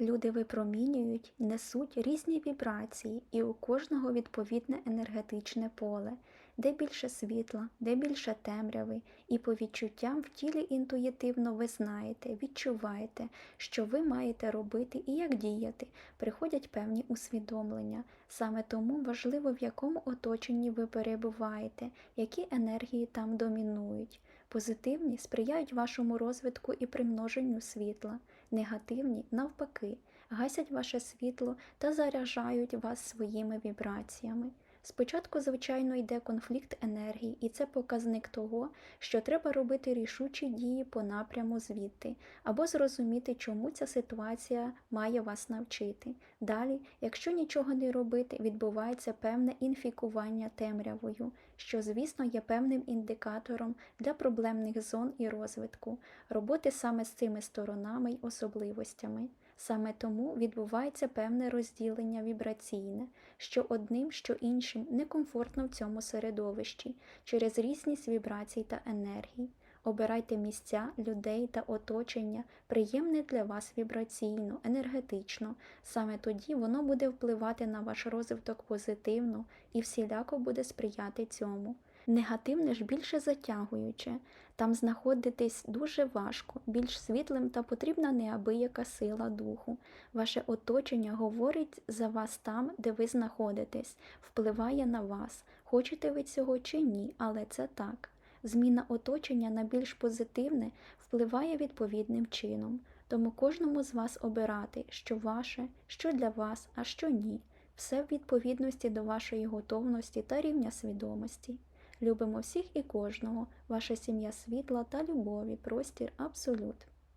Люди випромінюють, несуть різні вібрації, і у кожного відповідне енергетичне поле, де більше світла, де більше темряви, і по відчуттям в тілі інтуїтивно ви знаєте, відчуваєте, що ви маєте робити і як діяти, приходять певні усвідомлення. Саме тому важливо, в якому оточенні ви перебуваєте, які енергії там домінують. Позитивні сприяють вашому розвитку і примноженню світла, негативні, навпаки, гасять ваше світло та заряджають вас своїми вібраціями. Спочатку, звичайно, йде конфлікт енергії, і це показник того, що треба робити рішучі дії по напряму звідти, або зрозуміти, чому ця ситуація має вас навчити. Далі, якщо нічого не робити, відбувається певне інфікування темрявою, що, звісно, є певним індикатором для проблемних зон і розвитку, роботи саме з цими сторонами й особливостями. Саме тому відбувається певне розділення вібраційне, що одним, що іншим некомфортно в цьому середовищі через різність вібрацій та енергій. Обирайте місця, людей та оточення, приємне для вас вібраційно, енергетично. Саме тоді воно буде впливати на ваш розвиток позитивно і всіляко буде сприяти цьому. Негативне ж більше затягуюче, там знаходитись дуже важко, більш світлим та потрібна неабияка сила духу. Ваше оточення говорить за вас там, де ви знаходитесь, впливає на вас. Хочете ви цього чи ні, але це так. Зміна оточення на більш позитивне впливає відповідним чином, тому кожному з вас обирати, що ваше, що для вас, а що ні. Все в відповідності до вашої готовності та рівня свідомості. Любимо всіх і кожного, ваша сім'я світла та любові, простір абсолют.